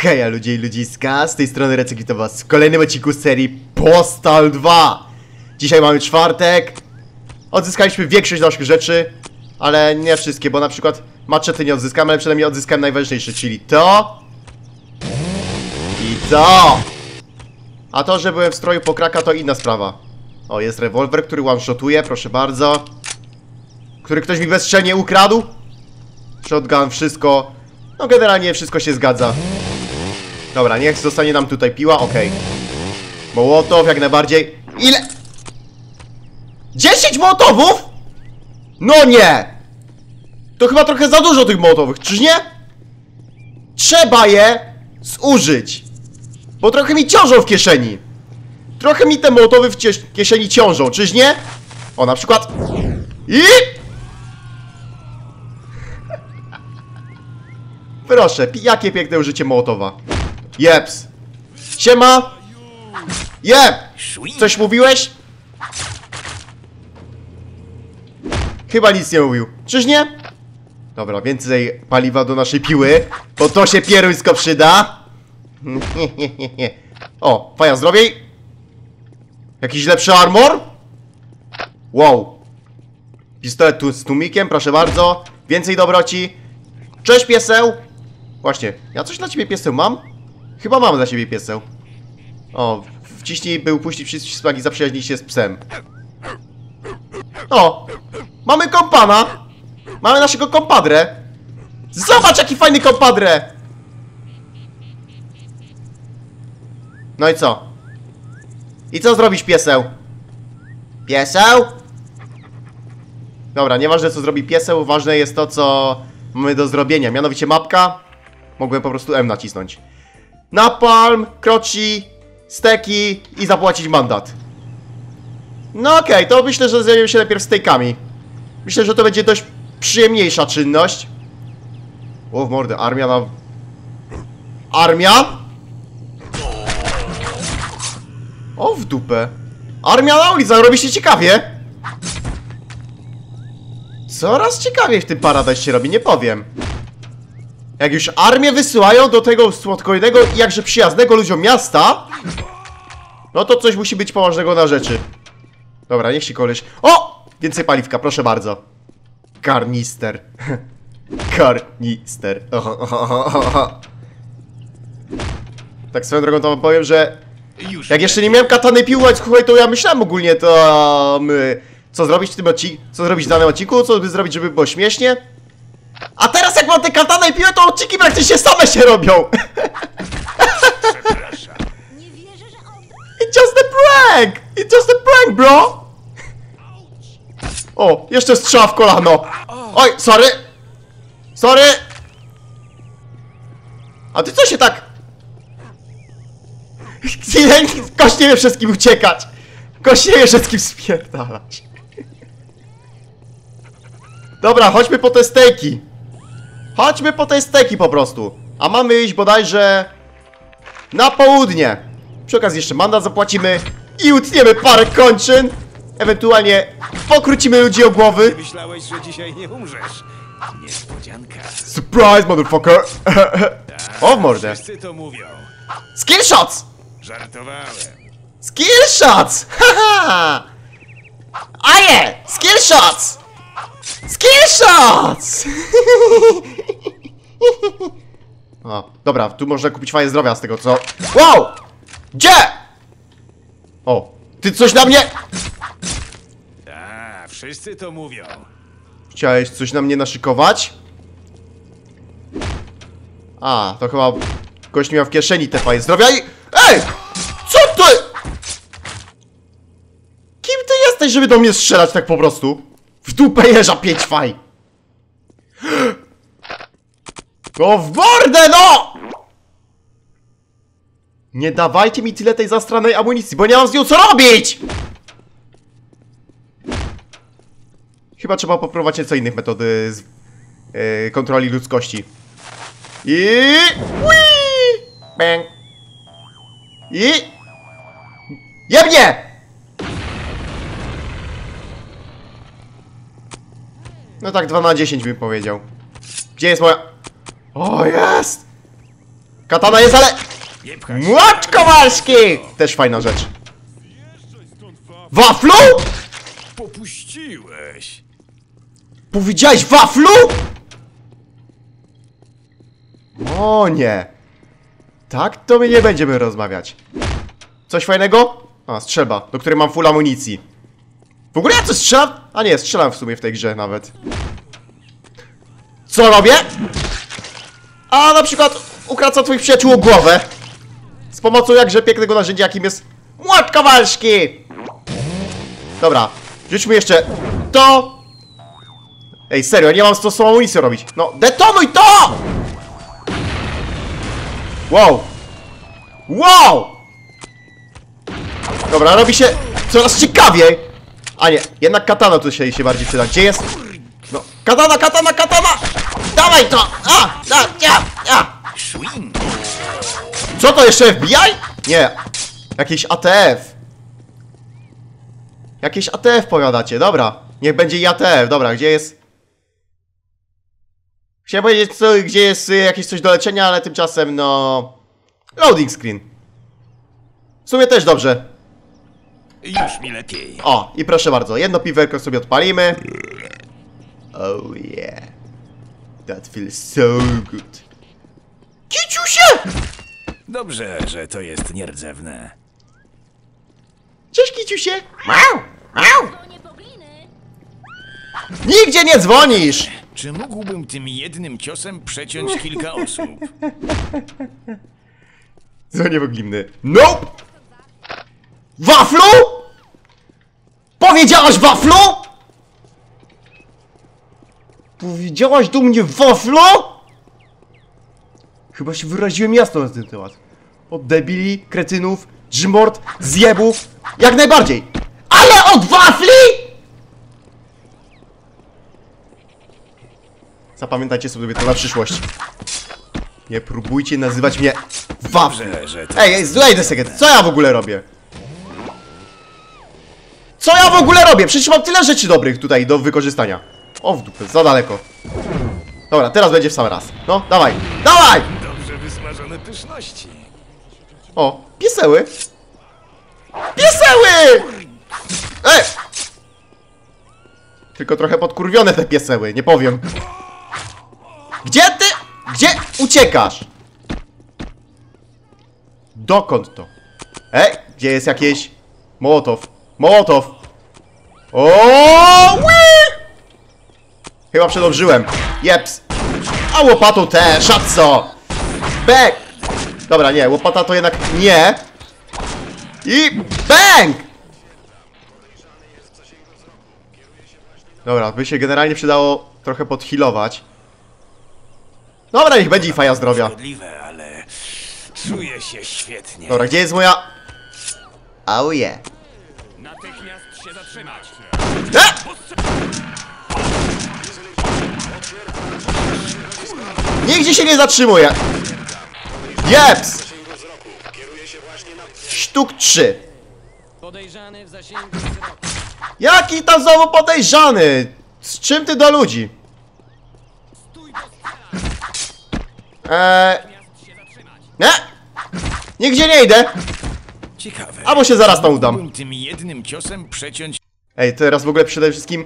Heja ludzie i ludziska, z tej strony Recyklit was w kolejnym odcinku serii Postal 2 Dzisiaj mamy czwartek. Odzyskaliśmy większość naszych rzeczy Ale nie wszystkie, bo na przykład maczety nie odzyskamy, ale przynajmniej odzyskałem najważniejsze, czyli to I to. A to, że byłem w stroju pokraka to inna sprawa. O, jest rewolwer, który one-shotuje, proszę bardzo. Który ktoś mi bezstrzelnie ukradł? Shotgun, wszystko. No generalnie wszystko się zgadza Dobra, niech zostanie nam tutaj piła, okej. Mołotow jak najbardziej. Ile? 10 mołotowów? No nie! To chyba trochę za dużo tych mołotowych, czyż nie? Trzeba je zużyć. Bo trochę mi ciążą w kieszeni. Trochę mi te mołotowy w kieszeni ciążą, czyż nie? O, na przykład... I... Proszę, jakie piękne użycie mołotowa. Jeps. Siema. Jep. Coś mówiłeś? Chyba nic nie mówił. Czyż nie? Dobra, więcej paliwa do naszej piły, bo to się pieruńsko przyda. O, faja zdrowiej. Jakiś lepszy armor? Wow. Pistolet tu z tłumikiem, proszę bardzo. Więcej dobroci. Cześć pieseł. Właśnie, ja coś dla ciebie pieseł mam? Chyba mam dla ciebie pieseł. O, wciśnij by upuścić przycisk i zaprzyjaźnij się z psem. O! Mamy kompana! Mamy naszego kompadre! Zobacz jaki fajny kompadre! No i co? I co zrobisz pieseł? Pieseł? Dobra, nieważne co zrobi pieseł, ważne jest to co mamy do zrobienia, mianowicie mapka. Mogłem po prostu M nacisnąć. Napalm, kroci, steki i zapłacić mandat. No okej, to myślę, że zajmiemy się najpierw stejkami. Myślę, że to będzie dość przyjemniejsza czynność. O, w mordę, armia na... Armia? O, w dupę. Armia na ulicach, robi się ciekawie. Coraz ciekawiej w tym Paradise się robi, nie powiem. Jak już armię wysyłają do tego słodkojnego i jakże przyjaznego ludziom miasta, no to coś musi być poważnego na rzeczy. Dobra, niech się koleś... O! Więcej paliwka, proszę bardzo. Karnister. Karnister. Oho, oho, oho. Tak swoją drogą to wam powiem, że jak jeszcze nie miałem katany piłać, słuchaj, to ja myślałem ogólnie to... Um, co zrobić w tym odcinku, co zrobić w danym odcinku, co by zrobić, żeby było śmiesznie. A teraz jak mam te katany i piłę, to odcinki praktycznie same się robią. przepraszam. Nie wierzę, że on... It's just a prank! It's just a prank, bro! O, jeszcze strzała w kolano. Oj, sorry! Sorry! A ty co się tak... Kość nie wie wszystkim uciekać! Kość nie wie wszystkim spierdalać. Dobra, chodźmy po te stejki. Chodźmy po te stejki po prostu. A mamy iść bodajże... Na południe. Przy okazji jeszcze mandat zapłacimy i utniemy parę kończyn. Ewentualnie pokrócimy ludzi o głowy. Myślałeś, że dzisiaj nie umrzesz. Niespodzianka. Surprise, motherfucker! o w mordę. Wszyscy to mówią. Skill shots! Żartowałem. Skill shots! Haha! Aje! Shots! Skill shots! o, dobra, tu można kupić fajne zdrowia z tego co... Wow! Gdzie? O, ty coś na mnie... A, wszyscy to mówią. Chciałeś coś na mnie naszykować? A, to chyba gość miał w kieszeni te fajne zdrowia i... Ej! Co ty? Kim ty jesteś, żeby do mnie strzelać tak po prostu? W dupę jeża pięć faj! No w mordę, no! Nie dawajcie mi tyle tej zastranej amunicji, bo nie mam z nią co robić! Chyba trzeba poprowadzić nieco innych metody z, yy, kontroli ludzkości. I... Whee! Bang. I... Jebnie! No tak 2 na 10 bym powiedział. Gdzie jest moja... O, jest! Katana jest, ale... Młot Kowalski! Też fajna rzecz. Waflu? Popuściłeś. Powiedziałeś waflu? O nie. Tak to my nie będziemy rozmawiać. Coś fajnego? A, strzelba, do której mam full amunicji. W ogóle ja co strzelam? A nie, strzelam w sumie w tej grze nawet. Co robię? A na przykład ukracam twoich przyjaciół głowę. Z pomocą jakże pięknego narzędzia, jakim jest młot kowalski. Dobra, rzućmy jeszcze to. Ej, serio, nie mam z to tą amunicją robić. No, detonuj to! Wow! Wow! Dobra, robi się coraz ciekawiej. A nie, jednak katana tu się, się bardziej przyda. Gdzie jest? No, katana, katana, katana! Dawaj to! A! A! A! A! Co to jeszcze FBI? Nie. Jakiś ATF. Jakieś ATF powiadacie, dobra. Niech będzie i ATF, dobra, gdzie jest... Chciałem powiedzieć, co, gdzie jest y, jakieś coś do leczenia, ale tymczasem, no... Loading screen. W sumie też dobrze. Już mi lepiej. O, i proszę bardzo, jedno piwerko sobie odpalimy. Oh yeah. That feels so good. Kiciusie! Dobrze, że to jest nierdzewne. Cześć Kiciusie! Mau! Mau! Konie pogliny! Nigdzie nie dzwonisz! Czy mógłbym tym jednym ciosem przeciąć kilka osób? Dzwonię woglimny. Nope! Waflu? Powiedziałaś waflu? Powiedziałaś do mnie waflu? Chyba się wyraziłem jasno na ten temat. Od debili, kretynów, dżmord, zjebów. Jak najbardziej. Ale od wafli? Zapamiętajcie sobie to na przyszłość. Nie próbujcie nazywać mnie to Ej, ej, second, co ja w ogóle robię? Co ja w ogóle robię? Przecież mam tyle rzeczy dobrych tutaj do wykorzystania. O w dupę, za daleko. Dobra, teraz będzie w sam raz. No, dawaj, dawaj! dobrze wysmażone pyszności. O, pieseły. Pieseły! Ej! Tylko trochę podkurwione te pieseły, nie powiem. Gdzie ty? Gdzie uciekasz? Dokąd to? Ej, gdzie jest jakieś... Mołotow. Mołotow. O! Chyba przedobrzyłem. Jeps. A łopatą też, a co? Bek! Dobra, nie, łopata to jednak nie. I bang! Dobra, by się generalnie przydało trochę podhealować. Dobra, niech będzie i faja zdrowia. Ale czuję się świetnie. Dobra, gdzie jest moja... Oh yeah. Natychmiast się zatrzymać. E! Nigdzie się nie zatrzymuje. Jeps! Sztuk 3. Podejrzany w zasięgu wzroku. Jaki tam znowu podejrzany? Z czym ty do ludzi? Eee... Nie! Nigdzie nie idę! Ciekawe. Albo się zaraz tam udam. Tym jednym ciosem przeciąć Ej, teraz w ogóle przede wszystkim...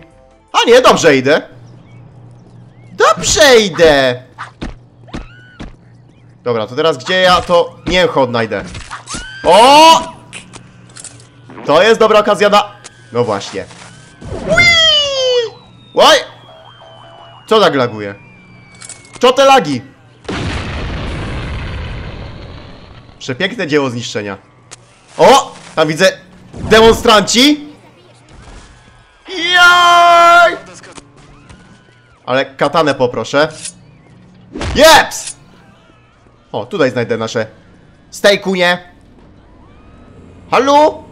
A nie, dobrze idę. Dobrze idę! Dobra, to teraz gdzie ja to mięcho odnajdę? O! To jest dobra okazja na... No właśnie. Oj! Co tak laguje? Co te lagi? Przepiękne dzieło zniszczenia. O! Tam widzę demonstranci. Jaj! Ale katanę poproszę. Jeps! O, tutaj znajdę nasze stejkunie. Halo?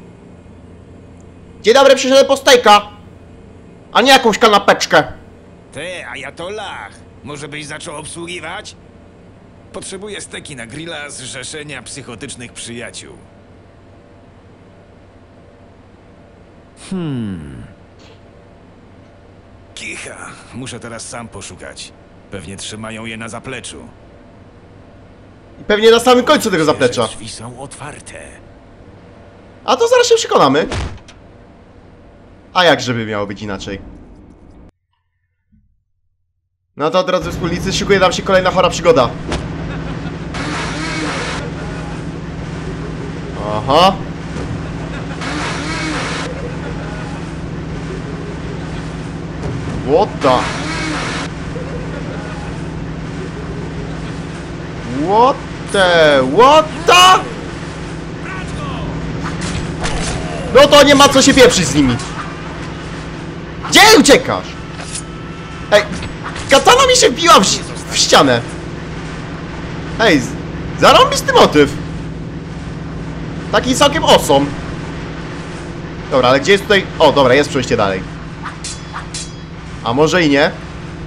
Dzień dobry, przyszedłem po stejka. A nie jakąś kanapeczkę. Ty, ajatollah! Może byś zaczął obsługiwać? Potrzebuję steki na grilla z Rzeszenia Psychotycznych Przyjaciół. Hmm. Kicha. Muszę teraz sam poszukać. Pewnie trzymają je na zapleczu. I pewnie na samym końcu tego zaplecza. Drzwi są otwarte. A to zaraz się przekonamy. A jak żeby miało być inaczej? No to drodzy wspólnicy, szykuje nam się kolejna chora przygoda. Aha. What the? What the? What the? No to nie ma co się pieprzyć z nimi. Gdzie uciekasz? Ej, katana mi się wbiła w, w ścianę. Ej, zarąbisty motyw. Taki całkiem osom. Dobra, ale gdzie jest tutaj... O, dobra, jest przejście dalej. A może i nie?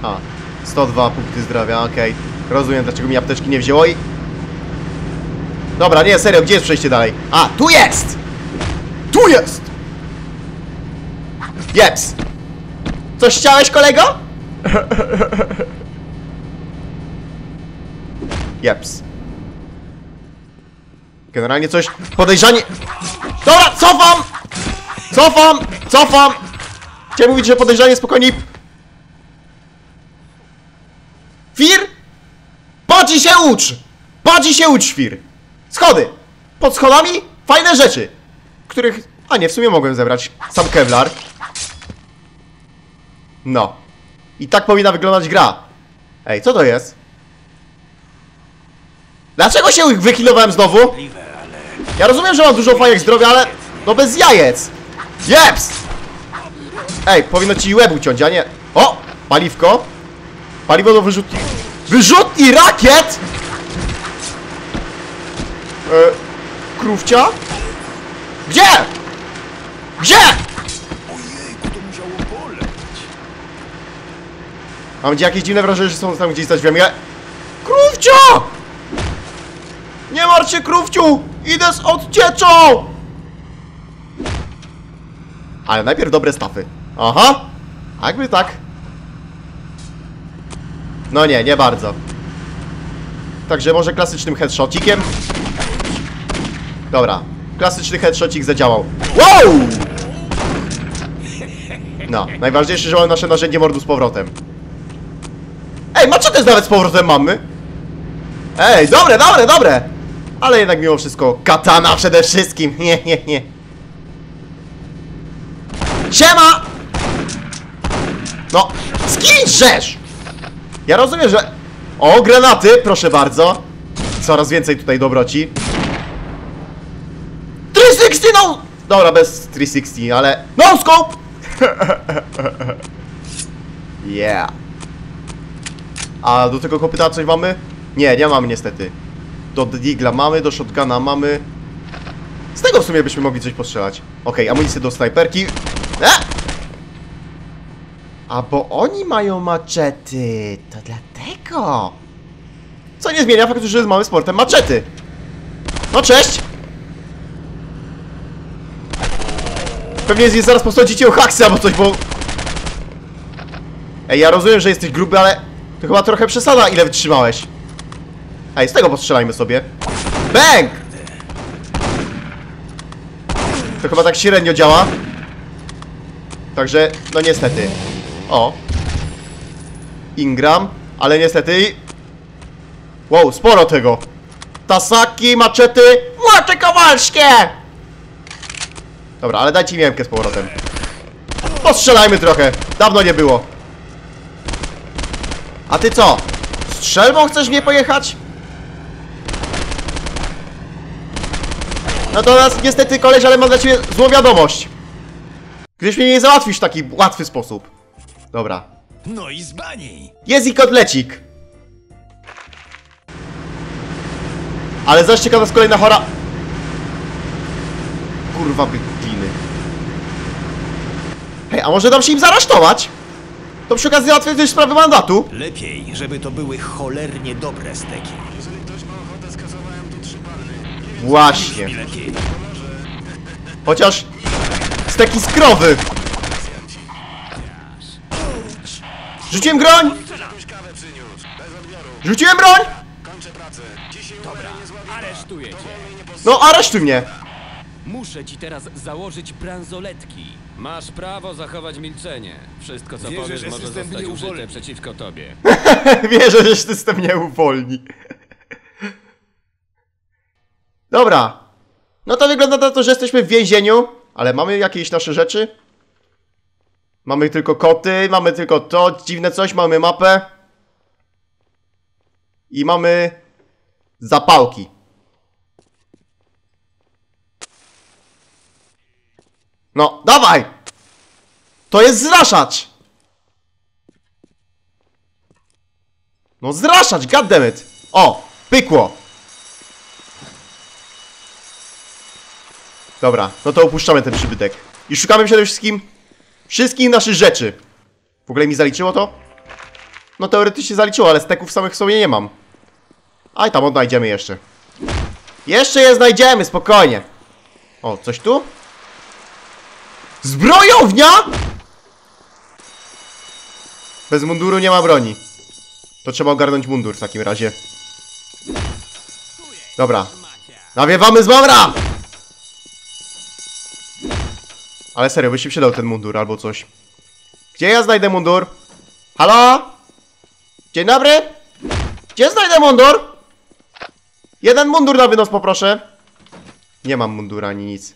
A, 102 punkty zdrowia, okej. Rozumiem, dlaczego mi apteczki nie wzięło i... Dobra, nie, serio, gdzie jest przejście dalej? A, tu jest! Tu jest! Jeps! Coś chciałeś, kolego? Jeps. Generalnie coś podejrzanie... Dobra, cofam! Cofam! Cofam! Chciałem mówić, że podejrzanie spokojnie... Fir? Badzi się ucz! Badzi się ucz, Fir! Schody! Pod schodami fajne rzeczy! Których... A nie, w sumie mogłem zebrać. Sam Kevlar. No. I tak powinna wyglądać gra. Ej, co to jest? Dlaczego się wychilowałem znowu? Ja rozumiem, że mam dużo fajek zdrowia, ale... No bez jajec! Jeps! Ej, powinno ci łeb uciąć, a nie... O! Paliwko. Paliwo do wyrzutni... Wyrzutni rakiet! E, krówcia? Gdzie? Gdzie? Ojejku, to musiało boleć. Mam jakieś dziwne wrażenie, że są tam gdzieś za drzwiami, ale... Krówcio! Nie martw się, krówciu! Idę z odcieczą! Ale najpierw dobre stafy. Aha! Jakby tak? No nie, nie bardzo. Także może klasycznym headshotcikiem? Dobra. Klasyczny headshotcik zadziałał. Wow! No, najważniejsze, że mamy nasze narzędzie mordu z powrotem. Ej, maczetę nawet z powrotem mamy. Ej, dobre, dobre, dobre. Ale jednak mimo wszystko katana przede wszystkim. Nie, nie, nie. Siema! No, skin drzesz! Ja rozumiem, że... O, granaty, proszę bardzo. Coraz więcej tutaj dobroci. 360, no! Dobra, bez 360, ale... No scope! yeah. A do tego kopyta coś mamy? Nie, nie mamy niestety. Do digla mamy, do shotguna mamy. Z tego w sumie byśmy mogli coś postrzelać. Okej, amunicję do snajperki. E! A bo oni mają maczety, to dlatego. Co nie zmienia faktu, że mamy sportem maczety. No cześć! Pewnie jest zaraz posądzicie o haksy albo coś, bo... Ej, ja rozumiem, że jesteś gruby, ale... To chyba trochę przesada, ile wytrzymałeś. Ej, z tego postrzelajmy sobie. Bang! To chyba tak średnio działa. Także, no niestety. O. Ingram, ale niestety... Wow, sporo tego. Tasaki, maczety, młote kowalskie! Dobra, ale dajcie mi jemkę z powrotem. Postrzelajmy trochę. Dawno nie było. A ty co? Strzelbą chcesz mnie pojechać? No to nas niestety koleś, ale mam dla ciebie złą wiadomość. Gdyż mnie nie załatwisz w taki łatwy sposób. Dobra. No i z bani. Jest i kotlecik. Ale zaś czeka nas kolejna chora... Kurwa bytliny. Hej, a może dam się im zarasztować? To przy okazji załatwię też sprawy mandatu. Lepiej, żeby to były cholernie dobre steki. Właśnie. Mi lepiej. Chociaż... Steki z krowy. Rzuciłem broń! Rzuciłem broń! Dobra, aresztuję cię. No, aresztuj mnie! Muszę ci teraz założyć bransoletki. Masz prawo zachować milczenie. Wszystko, co Wierzę, powiesz, że może system zostać mnie użyte uwolni. przeciwko tobie. Wierzę, że system mnie uwolni. Dobra. No to wygląda na to, że jesteśmy w więzieniu, ale mamy jakieś nasze rzeczy? Mamy tylko koty, mamy tylko to, dziwne coś, mamy mapę. I mamy zapałki. No, dawaj! To jest zraszacz! No zraszacz, goddammit! O, pykło! Dobra, no to opuszczamy ten przybytek. I szukamy przede wszystkim wszystkich naszych rzeczy. W ogóle mi zaliczyło to? No teoretycznie zaliczyło, ale steków samych sobie nie mam. Aj, tam odnajdziemy jeszcze. Jeszcze je znajdziemy, spokojnie. O, coś tu? Zbrojownia! Bez munduru nie ma broni. To trzeba ogarnąć mundur w takim razie. Dobra. Nawiewamy z mamra! Ale serio, by się przydał ten mundur albo coś. Gdzie ja znajdę mundur? Halo? Dzień dobry? Gdzie znajdę mundur? Jeden mundur na wynos poproszę. Nie mam mundura ani nic.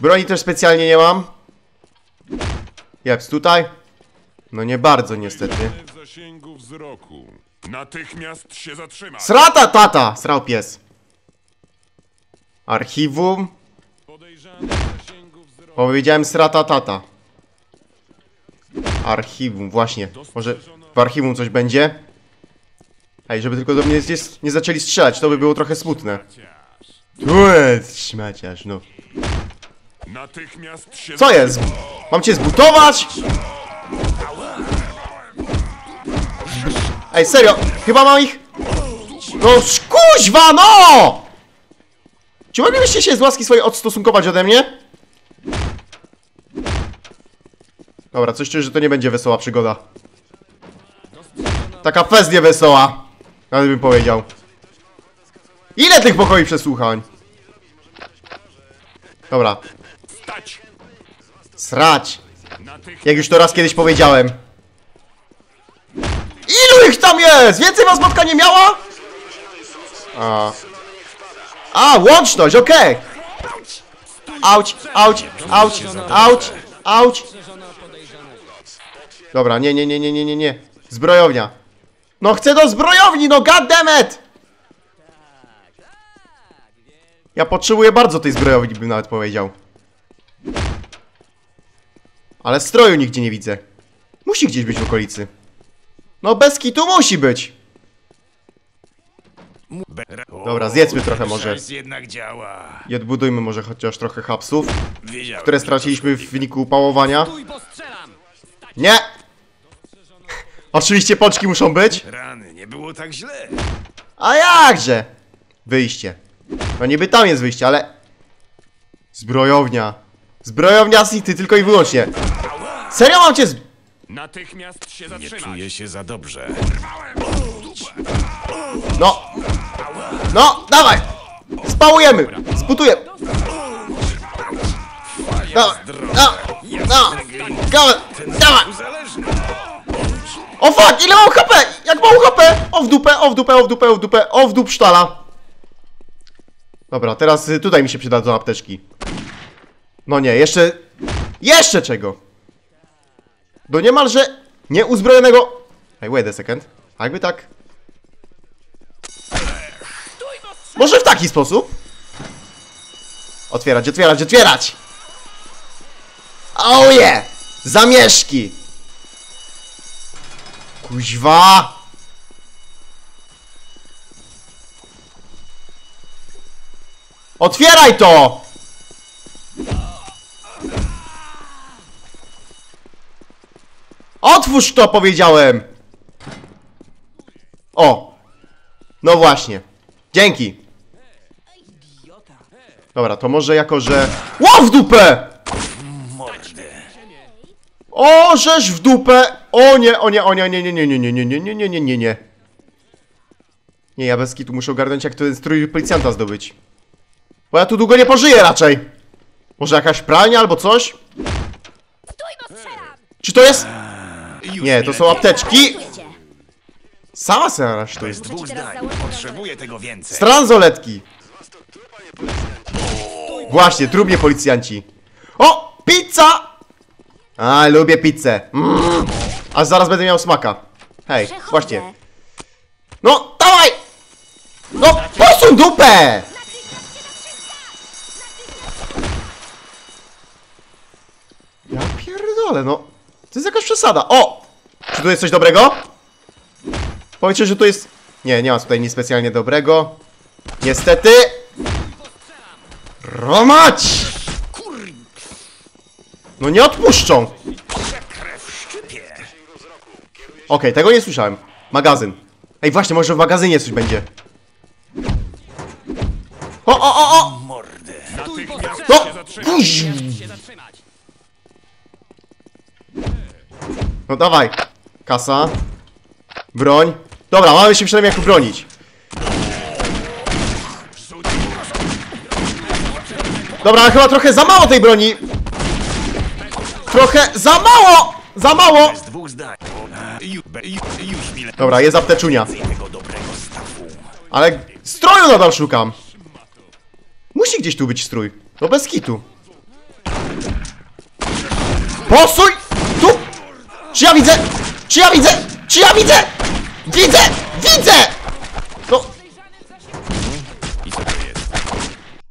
Broni też specjalnie nie mam. Jeps, tutaj? No nie bardzo niestety. Natychmiast się zatrzyma. Srata tata! Srał pies. Archiwum. Podejrzany. Powiedziałem srata tata. Archiwum, właśnie. Może w archiwum coś będzie? Ej, żeby tylko do mnie nie, nie zaczęli strzelać, to by było trochę smutne. Tu jest no. Co jest? Mam cię zbutować? Ej, serio? Chyba mam ich... No kuźwa, no! Czy moglibyście się z łaski swojej odstosunkować ode mnie? Dobra, coś czuję, że to nie będzie wesoła przygoda. Taka fest nie wesoła. Nawet bym powiedział. Ile tych pokoi przesłuchań? Dobra. Srać. Jak już to raz kiedyś powiedziałem. Ilu ich tam jest? Więcej was matka nie miała? A. A, łączność, okej. Auć, auć, auć, auć, auć. Dobra, nie, nie, nie, nie, nie, nie, nie. Zbrojownia. No chcę do zbrojowni, no goddammit! Ja potrzebuję bardzo tej zbrojowni, bym nawet powiedział. Ale stroju nigdzie nie widzę. Musi gdzieś być w okolicy. No bez kitu musi być. Dobra, zjedzmy trochę może. Szajs jednak działa. I odbudujmy może chociaż trochę hapsów, Wiedziałem, które straciliśmy w wyniku upałowania. Tu! Nie! Oczywiście pączki muszą być. Rany, nie było tak źle. A jakże? Wyjście. No niby tam jest wyjście, ale... Zbrojownia. Zbrojownia City, tylko i wyłącznie. Serio mam cię z... Natychmiast się Nie zatrzymać. czuję się za dobrze. No! No, dawaj! Spałujemy! Sputujemy! Dawaj! No! No! Dawaj! Dawaj! O fuck, ile mam HP? Jak mam HP? O w dupę, o w dupę, o w dupę, o w dupę, o w dup sztala. Dobra, teraz y, tutaj mi się przydadzą apteczki. No nie, jeszcze... Jeszcze czego? Do niemalże nieuzbrojonego... Hey, wait a second. Jakby tak... Może w taki sposób? Otwierać, otwierać, otwierać! Oh yeah! Zamieszki! Kuźwa! Otwieraj to! Otwórz to, powiedziałem! O! No właśnie. Dzięki. Dobra, to może jako, że... Ło w dupę! O, żeż w dupę! O nie, o nie, o nie, nie, nie, nie, nie, nie, nie, nie, nie, nie, nie, nie, nie. Nie, ja bez kitu muszę ogarnąć, jak ten strój policjanta zdobyć. Bo ja tu długo nie pożyję raczej. Może jakaś pralnia albo coś? Czy to jest... Nie, to są apteczki! Sama se to jest. dwóch zdań. Potrzebuję tego więcej. Stranzoletki! Właśnie, trudnie policjanci. O! Pizza! A, lubię pizzę. Mm. Aż zaraz będę miał smaka. Hej, Przechodzę. właśnie. No, dawaj! No, posuń dupę! Ja pierdolę, no. To jest jakaś przesada. O! Czy tu jest coś dobrego? Powiedzcie, że tu jest... Nie, nie ma tutaj nic specjalnie dobrego. Niestety... Romać! No nie odpuszczą! Okej, tego nie słyszałem. Magazyn. Ej, właśnie, może w magazynie coś będzie. O, o, o, o! Mordę. No! No dawaj. Kasa. Broń. Dobra, mamy się przynajmniej jak ubronić. Dobra, ale chyba trochę za mało tej broni. Trochę za mało! Za mało! Już mi. Dobra, jest apteczunia. Ale stroju nadal szukam. Musi gdzieś tu być strój. No bez kitu. Posuń! Tu! Czy ja widzę? Czy ja widzę? Czy ja widzę? Widzę! Widzę! No, to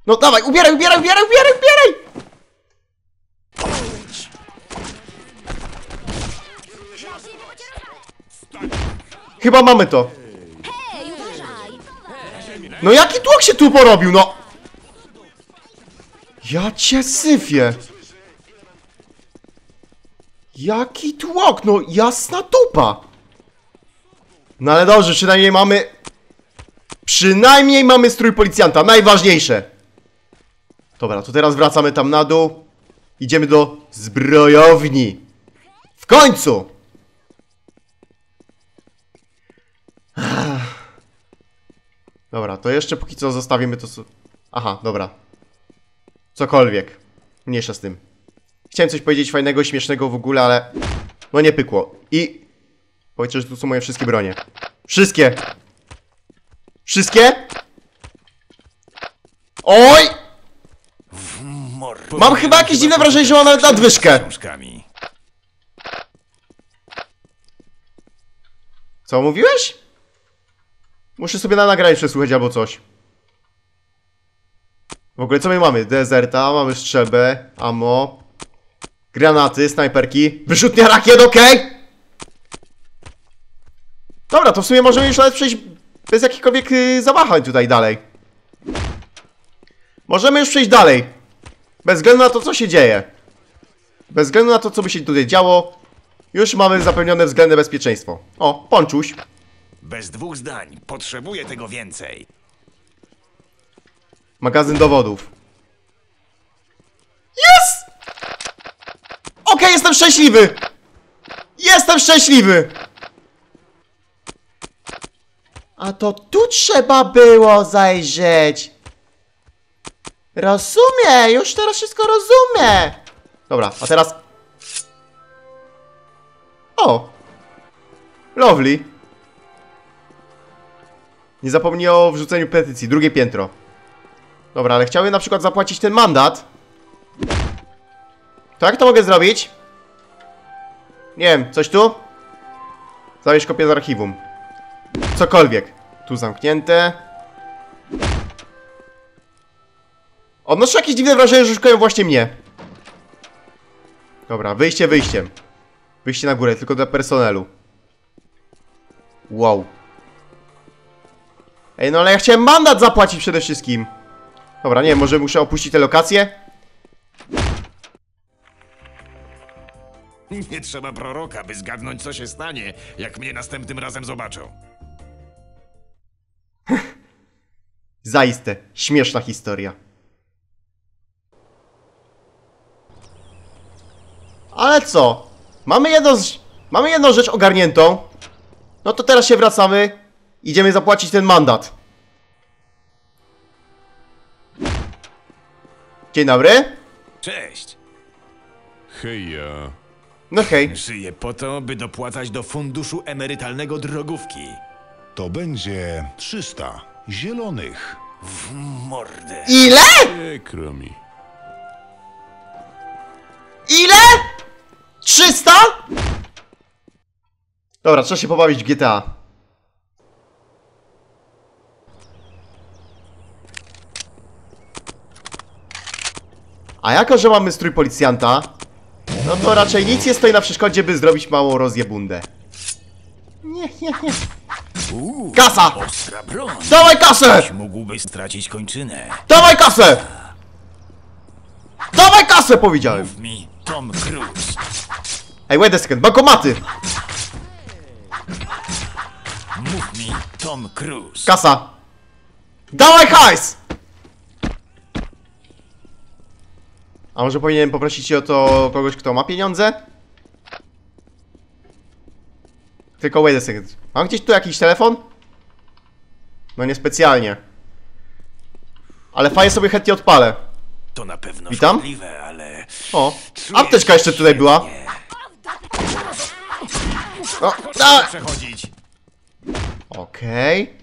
no dawaj, ubieraj, ubieraj, ubieraj, ubieraj, ubieraj! Chyba mamy to. No jaki tłok się tu porobił, no? Ja cię syfię. Jaki tłok, no jasna dupa. No ale dobrze, przynajmniej mamy... Przynajmniej mamy strój policjanta, najważniejsze. Dobra, to teraz wracamy tam na dół. Idziemy do zbrojowni. W końcu! Dobra, to jeszcze póki co zostawimy to... Aha, dobra. Cokolwiek. Mniejsza z tym. Chciałem coś powiedzieć fajnego, śmiesznego w ogóle, ale... No nie pykło. I... Powiedzcie, że tu są moje wszystkie bronie. Wszystkie! Wszystkie? Oj! Mam chyba jakieś dziwne wrażenie, że mam nawet nadwyżkę. Co mówiłeś? Muszę sobie na nagranie przesłuchać albo coś. W ogóle co my mamy? Dezerta, mamy strzelbę, ammo, granaty, snajperki, wyrzutnia rakiet, okej! Dobra, to w sumie możemy już nawet przejść bez jakichkolwiek yy, zawahań tutaj dalej. Możemy już przejść dalej. Bez względu na to, co się dzieje. Bez względu na to, co by się tutaj działo, już mamy zapewnione względne bezpieczeństwo. O, ponczuś. Bez dwóch zdań. Potrzebuję tego więcej. Magazyn dowodów. Jest! Okej, jestem szczęśliwy! Jestem szczęśliwy! A to tu trzeba było zajrzeć. Rozumiem, już teraz wszystko rozumiem. Dobra, a teraz... O! Lovely. Nie zapomnij o wrzuceniu petycji, drugie piętro. Dobra, ale chciałbym na przykład zapłacić ten mandat. To jak to mogę zrobić? Nie wiem, coś tu? Zabierz kopię z archiwum. Cokolwiek. Tu zamknięte. Odnoszę jakieś dziwne wrażenie, że szukają właśnie mnie. Dobra, wyjście wyjściem. Wyjście na górę, tylko dla personelu. Wow. Ej, no ale ja chciałem mandat zapłacić przede wszystkim. Dobra, nie może muszę opuścić tę lokację? Nie trzeba proroka, by zgadnąć, co się stanie, jak mnie następnym razem zobaczą. Zaiste, śmieszna historia. Ale co? Mamy jedno z... Mamy jedną rzecz ogarniętą. No to teraz się wracamy Idziemy zapłacić ten mandat. Dzień dobry. Cześć. Hej, ja. No hej. Żyję po to, by dopłacać do funduszu emerytalnego drogówki. To będzie 300 zielonych. Mordę. Ile? Przykro mi. Ile? 300? Dobra, trzeba się pobawić w GTA. A jako, że mamy strój policjanta, no to raczej nic nie stoi na przeszkodzie, by zrobić małą rozjebundę. Nie, nie, nie. Kasa! Ostra broń. Dawaj kasę! Mógłbyś stracić kończynę. Dawaj kasę! Dawaj kasę, powiedziałem! Mów mi, Tom Cruise. Ej, wait a second, bankomaty! Mów mi, Tom Cruise. Kasa! Dawaj hajs! A może powinienem poprosić o to kogoś, kto ma pieniądze? Tylko wait a second. Mam gdzieś tu jakiś telefon? No niespecjalnie. Ale fajnie sobie chętnie odpalę. To na pewno Witam. ale... O, apteczka jeszcze tutaj była. świetnie. O, Proszę a! przechodzić. Okej.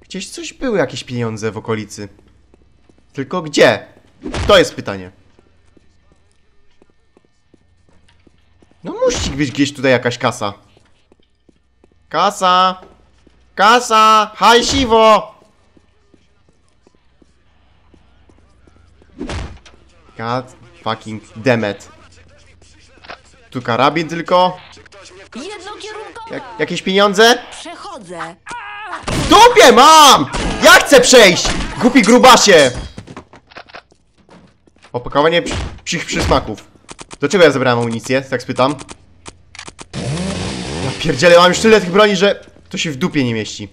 Gdzieś coś były jakieś pieniądze w okolicy. Tylko gdzie? To jest pytanie. No musi być gdzieś tutaj jakaś kasa. Kasa! Kasa! Hajsiwo! God fucking demet. Tu karabin tylko. Jak, jakieś pieniądze? Przechodzę. Dupie mam! Ja chcę przejść! Głupi grubasie! Opakowanie psi- psich przysmaków. Do czego ja zebrałem amunicję? Tak spytam. Ja pierdzielę, mam już tyle tych broni, że to się w dupie nie mieści.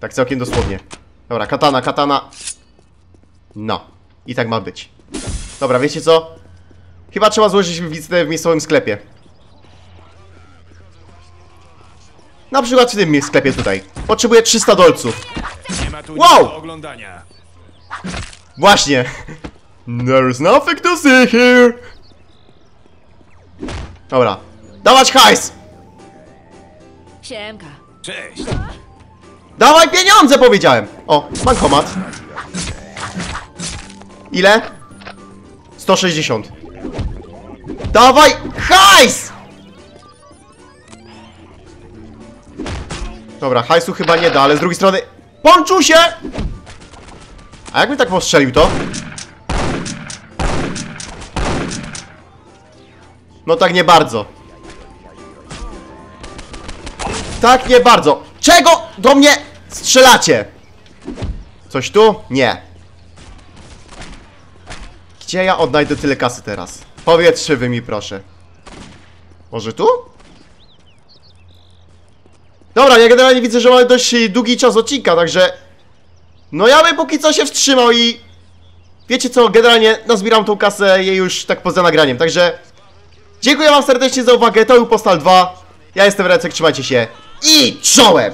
Tak całkiem dosłownie. Dobra, katana, katana. No. I tak ma być. Dobra, wiecie co? Chyba trzeba złożyć wizytę w miejscowym sklepie. Na przykład w tym sklepie tutaj. Potrzebuję 300 dolców. Wow! Właśnie. There's nothing to see here. Dobra. Dawać hajs! Siemka. Cześć. Dawaj pieniądze, powiedziałem! O, bankomat. Ile? 160. Dawaj hajs! Dobra, hajsu chyba nie da, ale z drugiej strony... Ponczu się! A jakbym tak postrzelił to? No tak nie bardzo. Tak nie bardzo. Czego do mnie strzelacie? Coś tu? Nie. Gdzie ja odnajdę tyle kasy teraz? Powietrze wy mi proszę. Może tu? Dobra, ja generalnie widzę, że mamy dość długi czas odcinka, także... No ja bym póki co się wstrzymał i... Wiecie co, generalnie nazbieram tą kasę jej już tak poza nagraniem, także... Dziękuję wam serdecznie za uwagę, to był Postal 2. Ja jestem Recek, trzymajcie się i czołem!